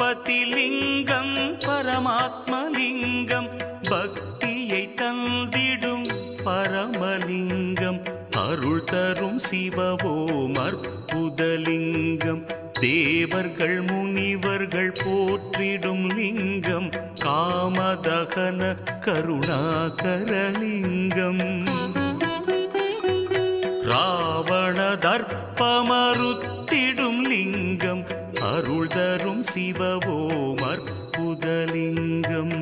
பதிலிங்கம் பரமாத்மலிங்கம் பக்தியை தந்திடும் பரமலிங்கம் அருள் தரும் சிவவோம் அற்புதலிங்கம். தேவர்கள் முனிவர்கள் போற்றிடும் லிங்கம் காமதகன கருணாகரலிங்கம். ராவண தர்ப்பமறுத்திடும் லிங்கம் அருள் தரும் சிவவோம் அற்புதலிங்கம்.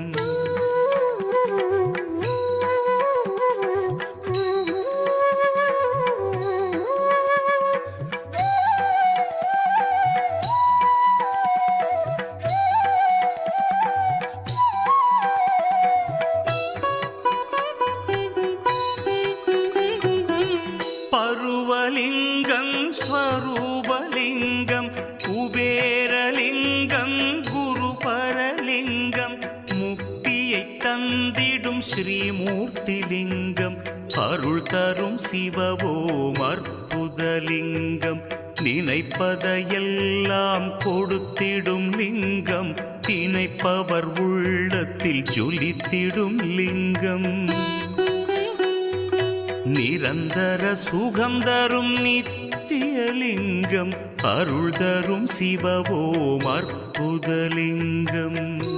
தரும் சிவவோம் அற்புதலிங்கம் நினைப்பதையெல்லாம் கொடுத்திடும் லிங்கம். திணைப்பவர் உள்ளத்தில் ஜொலித்திடும் லிங்கம். நிரந்தர சுகம் தரும் நித்தியலிங்கம். அருள் தரும் சிவவோம் அற்புதலிங்கம்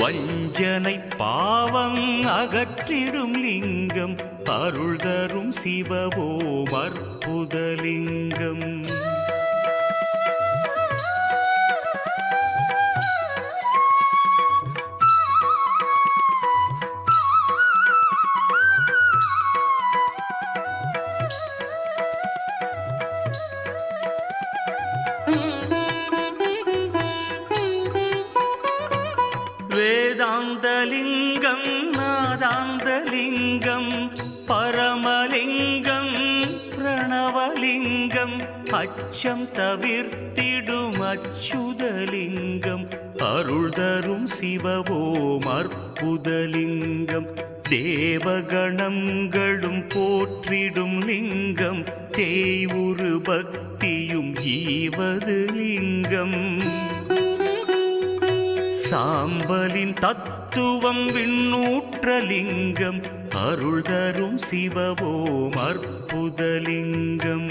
வஞ்சனை பாவம் அகற்றிடும் லிங்கம் அருள் தரும் சிவவோம் அற்புதலிங்கம். வேதாந்தலிங்கம் நாதாந்தலிங்கம் பரமலிங்கம் பிரணவலிங்கம் அச்சம் தவிர்த்திடும் அச்சுதலிங்கம் அருள் தரும் சிவவோம் அற்புதலிங்கம் தேவகணங்களும் போற்றிடும் லிங்கம் தேய்வுரு பக்தியும் ஈவது லிங்கம் சாம்பலின் தத்துவம் விண்ணூற்றலிங்கம் அருள் தரும் சிவவோம் அற்புதலிங்கம்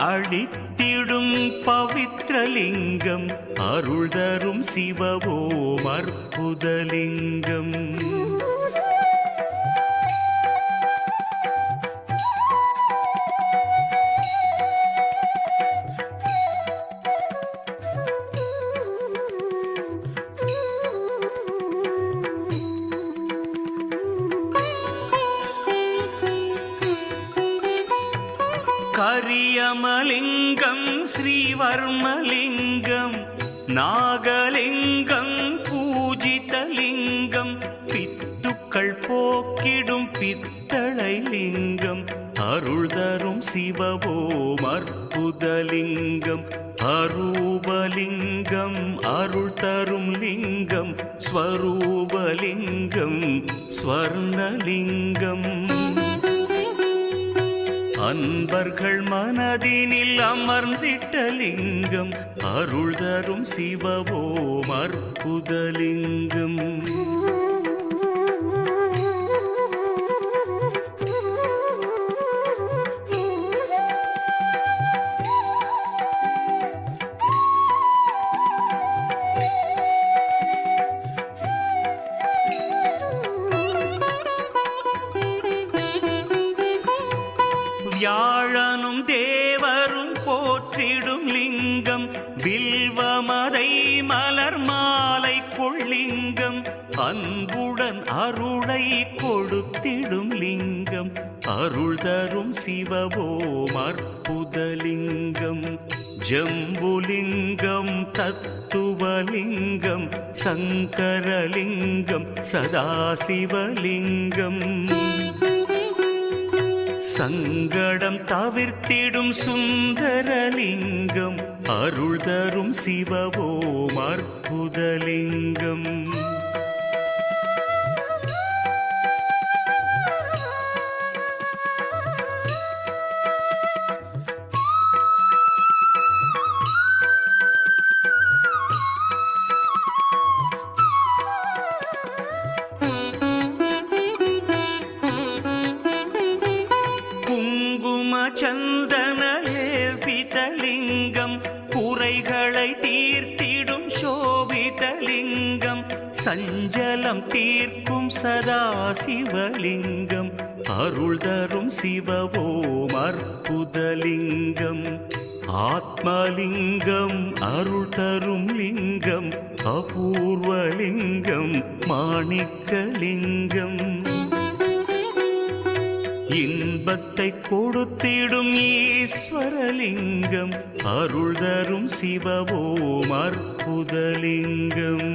அழித்திடும் பவித்ரலிங்கம் அருள் தரும் சிவவோம் அற்புதலிங்கம். கரியமலிங்கம் ஸ்ரீவர்மலிங்கம் நாகலிங்கம் பூஜிதலிங்கம் பித்துக்கள் போக்கிடும் பித்தளை லிங்கம் அருள் தரும் சிவவோம் அற்புதலிங்கம் அரூபலிங்கம் அருள் தரும் லிங்கம் ஸ்வரூபலிங்கம் ஸ்வர்ணலிங்கம். அன்பர்கள் மனதினில் அமர்ந்திட்ட லிங்கம் அருள் தரும் சிவவோம் அற்புதலிங்கம். அருளை கொடுத்திடும் லிங்கம் அருள் தரும் சிவவோம் அற்புதலிங்கம். ஜம்புலிங்கம் தத்துவலிங்கம் சங்கரலிங்கம் சதாசிவலிங்கம். சங்கடம் தவிர்த்திடும் சுந்தரலிங்கம் அருள் தரும் சிவவோம் அற்புதலிங்கம். சிவலிங்கம் சஞ்சலம் தீர்க்கும் சதா சிவலிங்கம் அருள் தரும் சிவவோம் அற்புதலிங்கம். ஆத்மலிங்கம் அருள் தரும் லிங்கம் அபூர்வலிங்கம் மாணிக்கலிங்கம். இந்த இன்பத்தை கொடுத்திடும் ஈஸ்வரலிங்கம் அருள் தரும் சிவவோம் அற்புதலிங்கம்.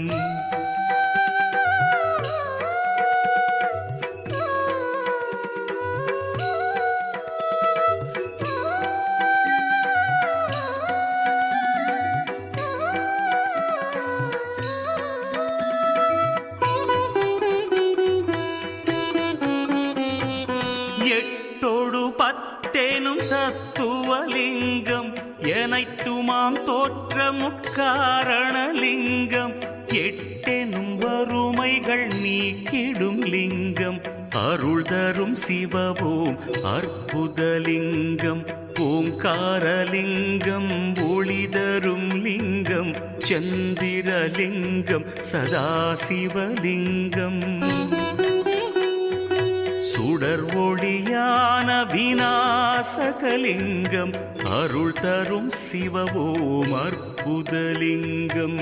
எனைத்துமாம் தோற்ற முக்காரணலிங்கம். எட்டெனும் வறுமைகள் நீக்கிடும் லிங்கம். அருள் தரும் சிவவோம் அற்புதலிங்கம். ஓங்காரலிங்கம் ஒளி தரும் லிங்கம். சந்திரலிங்கம் சதாசிவலிங்கம். சுடர் ஒளியான விநாசகலிங்கம் அருள் தரும் சிவவோம் அற்புதலிங்கம்.